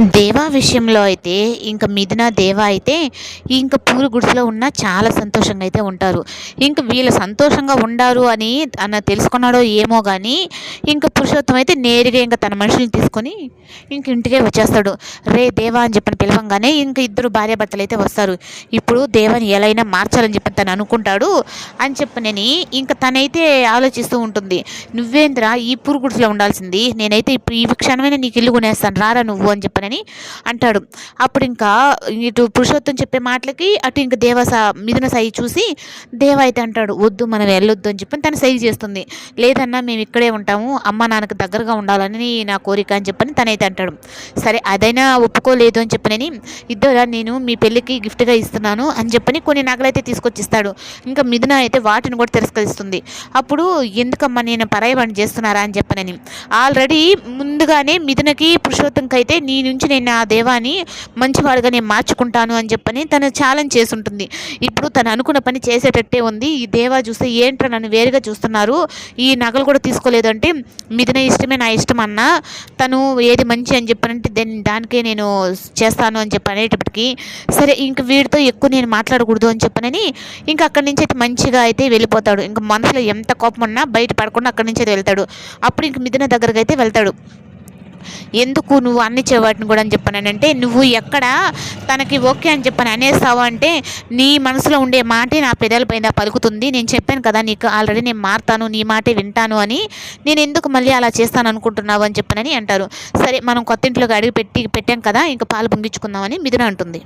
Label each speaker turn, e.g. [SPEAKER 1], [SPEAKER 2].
[SPEAKER 1] దేవా విషయంలో అయితే ఇంక మిథున దేవా అయితే ఇంక పూల గుడిసెలో ఉన్న చాలా సంతోషంగా అయితే ఉంటారు. ఇంక వీళ్ళు సంతోషంగా ఉండారు అని అన్న తెలుసుకున్నాడో ఏమో కానీ ఇంక పురుషోత్తం అయితే నేరుగా ఇంకా తన మనుషుల్ని తీసుకొని ఇంక ఇంటికే వచ్చేస్తాడు. రే దేవా అని చెప్పిన పిలవంగానే ఇంక ఇద్దరు భార్యాభర్తలు అయితే వస్తారు. ఇప్పుడు దేవాని ఎలా అయినా మార్చాలని చెప్పి తను అనుకుంటాడు అని చెప్పనని ఇంక తనైతే ఆలోచిస్తూ ఉంటుంది. నువ్వేంద్రా ఈ పురుగుడిలో ఉండాల్సింది నేనైతే ఇప్పుడు ఈ క్షణమైనా నీకు ఇల్లు కొనేస్తాను రారా నువ్వు అని అని అంటాడు. అప్పుడు ఇంకా ఇటు పురుషోత్తం చెప్పే మాటలకి అటు ఇంకా దేవ మిథున సై చూసి దేవ అయితే అంటాడు వద్దు మనం వెళ్ళొద్దు అని చెప్పని తను సై చేస్తుంది. లేదన్నా మేము ఇక్కడే ఉంటాము. అమ్మ నాన్నకు దగ్గరగా ఉండాలని నా కోరిక అని చెప్పని తనైతే అంటాడు. సరే అదైనా ఒప్పుకోలేదు అని చెప్పనని ఇద్దరు నేను మీ పెళ్ళికి గిఫ్ట్గా ఇస్తున్నాను అని చెప్పని కొన్ని నగలైతే తీసుకొచ్చిస్తాడు. ఇంకా మిథున అయితే వాటిని కూడా తిరస్కరిస్తుంది. అప్పుడు ఎందుకమ్మా నేను పరాయవాణి చేస్తున్నారా అని చెప్పనని. ఆల్రెడీ ముందుగానే మిథునకి పురుషోత్తంకి అయితే నేను నుంచి నేను ఆ దేవాన్ని మంచివాడుగా నేను మార్చుకుంటాను అని చెప్పని తను ఛాలెంజ్ చేసుంటుంది ఇప్పుడు తను అనుకున్న పని చేసేటట్టే ఉంది. ఈ దేవా చూస్తే ఏంట్రా నన్ను వేరుగా చూస్తున్నారు? ఈ నగలు కూడా తీసుకోలేదు అంటే మిథున ఇష్టమే నా ఇష్టం అన్న తను ఏది మంచి అని చెప్పనంటే దాని దానికే నేను చేస్తాను అని చెప్పి అనేటప్పటికీ సరే ఇంక వీడితో ఎక్కువ నేను మాట్లాడకూడదు అని చెప్పనని ఇంకా అక్కడి నుంచి అయితే మంచిగా అయితే వెళ్ళిపోతాడు. ఇంకా మనసులో ఎంత కోపం ఉన్నా బయట పడకుండా అక్కడి నుంచి అయితే వెళ్తాడు. అప్పుడు ఇంక మిథున దగ్గరకు అయితే వెళ్తాడు. ఎందుకు నువ్వు అన్ని వాటిని కూడా అని చెప్పానంటే నువ్వు ఎక్కడ తనకి ఓకే అని చెప్పని అనేస్తావు అంటే నీ మనసులో ఉండే మాటే నా పెదాలపైన పలుకుతుంది. నేను చెప్పాను కదా నీకు ఆల్రెడీ నేను మారుతాను నీ మాటే వింటాను అని. నేను ఎందుకు మళ్ళీ అలా చేస్తాను అనుకుంటున్నావు అని చెప్పనని అంటారు. సరే మనం కొత్త ఇంట్లోకి అడిగి పెట్టి పెట్టాం కదా ఇంకా పాలు పొంగించుకుందామని మిథున అంటుంది.